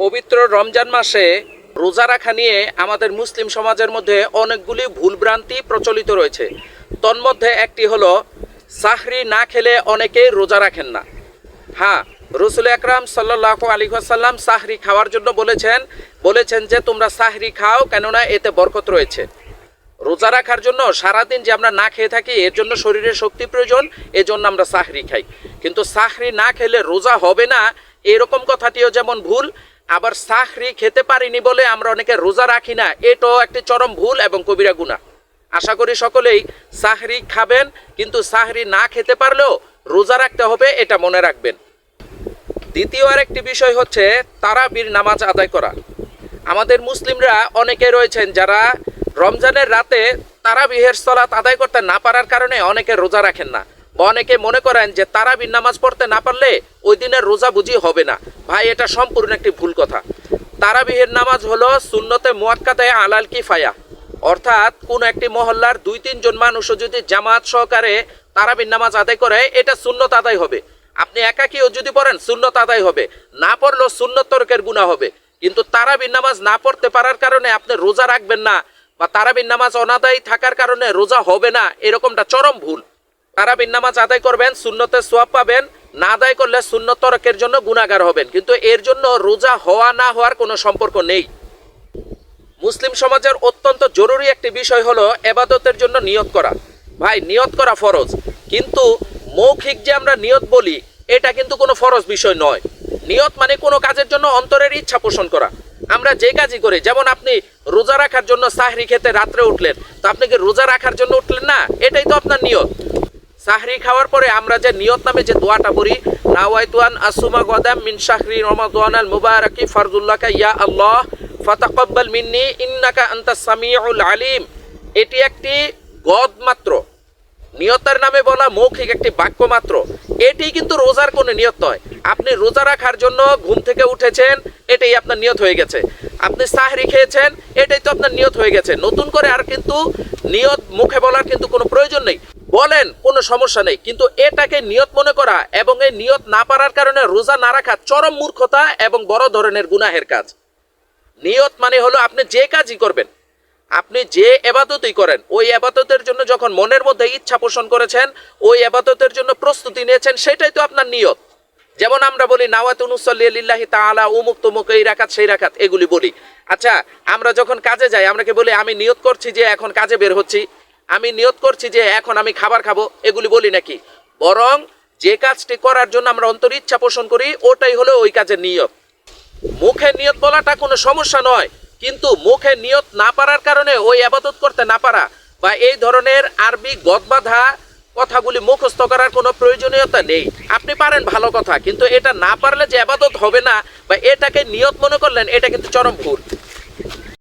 পবিত্র রমজান মাসে রোজা রাখা নিয়ে আমাদের মুসলিম সমাজের মধ্যে অনেকগুলি ভুলভ্রান্তি প্রচলিত রয়েছে। তন্মধ্যে একটি হলো, সাহরি না খেলে অনেকেই রোজা রাখেন না। হ্যাঁ রসুল আকরাম সাল্লাহ আলী আসাল্লাম সাহরি খাওয়ার জন্য বলেছেন বলেছেন যে তোমরা সাহরি খাও কেননা এতে বরকত রয়েছে। রোজা রাখার জন্য সারাদিন যে আমরা না খেয়ে থাকি, এর জন্য শরীরে শক্তি প্রয়োজন, এজন্য আমরা সাহরি খাই। কিন্তু সাহরি না খেলে রোজা হবে না, এরকম কথাটিও যেমন ভুল আবার সাহরি খেতে পারিনি বলে আমরা অনেকে রোজা রাখি না। এটাও একটি চরম ভুল এবং কবিরা গুণা আশা করি সকলেই সাহরি খাবেন, কিন্তু সাহরি না খেতে পারলেও রোজা রাখতে হবে, এটা মনে রাখবেন। দ্বিতীয় আরেকটি বিষয় হচ্ছে তারাবির নামাজ আদায় করা। আমাদের মুসলিমরা অনেকে রয়েছেন যারা রমজানের রাতে তারাবিহের সলাত আদায় করতে না পারার কারণে অনেকে রোজা রাখেন না। অনেকে মনে করেন যে তারাবির নামাজ পড়তে না পারলে ওই দিনের রোজা বুঝি হবে না। ভাই, এটা সম্পূর্ণ একটি ভুল কথা। তারাবিহের নামাজ হলো সুন্নতে মুয়াক্কাতে আলাল কিফায়া। অর্থাৎ কোন একটি মহল্লার দুই তিনজন মানুষও যদি জামাত সহকারে তারাবির নামাজ আদায় করে, এটা সুন্নত আদায় হবে। আপনি একাকিও যদি পড়েন, সুন্নত আদায় হবে। না পড়লেও সুন্নত তর্কের গুণা হবে। কিন্তু তারাবির নামাজ না পড়তে পারার কারণে আপনি রোজা রাখবেন না বা তারাবির নামাজ অনাদায়ী থাকার কারণে রোজা হবে না, এরকমটা চরম ভুল। তারাবির নামাজ আদায় করবেন শূন্যতে সোয়াব পাবেন, না আদায় করলে সুন্নত তরকের জন্য গুণাগার হবেন। কিন্তু এর জন্য রোজা হওয়া, না হওয়ার কোনো সম্পর্ক নেই। মুসলিম সমাজের অত্যন্ত জরুরি একটি বিষয় হলো এবাদতের জন্য নিয়ত করা। ভাই, নিয়ত করা ফরজ। কিন্তু মৌখিক যে আমরা নিয়ত বলি, এটা কিন্তু কোনো ফরজ বিষয় নয়। নিয়ত মানে কোনো কাজের জন্য অন্তরের ইচ্ছা পোষণ করা। আমরা যে কাজই করি, যেমন আপনি রোজা রাখার জন্য সাহরি খেতে রাত্রে উঠলেন, তো আপনি কি রোজা রাখার জন্য উঠলেন না? এটাই তো আপনার নিয়ত। সাহরি খাওয়ার পরে আমরা যে নিয়ত নামে যে দোয়াটা পড়ি নাওয়াইতুয়ান আসুমা গদাম মিন শাহরি রমাদান আল মুবারাকি ফারদুল্লাকা ইয়া আল্লাহ, ফাতাকাব্বাল মিন্নি ইন্নাকা আনতাস সামিউল আলিম। এটি একটি গদ মাত্র। নিয়তের নামে বলা মৌখিক একটি বাক্য মাত্র। এটি কিন্তু রোজার কোনো নিয়ত নয়। আপনি রোজা রাখার জন্য ঘুম থেকে উঠেছেন, এটাই আপনার নিয়ত হয়ে গেছে। আপনি সাহরি খেয়েছেন, এটাই তো আপনার নিয়ত হয়ে গেছে। নতুন করে আর কিন্তু নিয়ত মুখে বলার কিন্তু কোনো প্রয়োজন নেই। বলেন, কোনো সমস্যা নেই। কিন্তু এটাকে নিয়ত মনে করা এবং এই নিয়ত না পারার কারণে রোজা না রাখা চরম মূর্খতা এবং বড় ধরনের গুনাহের কাজ। নিয়ত মানে হলো আপনি যে কাজই করবেন, আপনি যে এবাদতই করেন, ওই এবাদতের জন্য যখন মনের মধ্যে ইচ্ছা পোষণ করেছেন, ওই এবাদতের জন্য প্রস্তুতি নিয়েছেন, সেটাই তো আপনার নিয়ত। যেমন আমরা বলি নাওয়াতুনুসল্লিল্লাহি তাআলা, উমুক তুমুক, এই রাখাত সেই রাখাত এগুলি বলি। আচ্ছা আমরা যখন কাজে যাই আমরা কি বলি, আমি নিয়ত করছি যে এখন কাজে বের হচ্ছি। আমি নিয়ত করছি যে এখন আমি খাবার খাব, এগুলি বলি নাকি। বরং যে কাজটি করার জন্য আমরা অন্তর ইচ্ছা পোষণ করি, ওটাই হলো ওই কাজের নিয়ত। মুখে নিয়ত বলাটা কোনো সমস্যা নয়, কিন্তু মুখে নিয়ত না পারার কারণে ওই আবাদত করতে না পারা বা এই ধরনের আরবি গদবাধা কথাগুলি মুখস্থ করার কোনো প্রয়োজনীয়তা নেই। আপনি পারেন ভালো কথা, কিন্তু এটা না পারলে যে আবাদত হবে না বা এটাকে নিয়ত মনে করলেন, এটা কিন্তু চরম ভুল।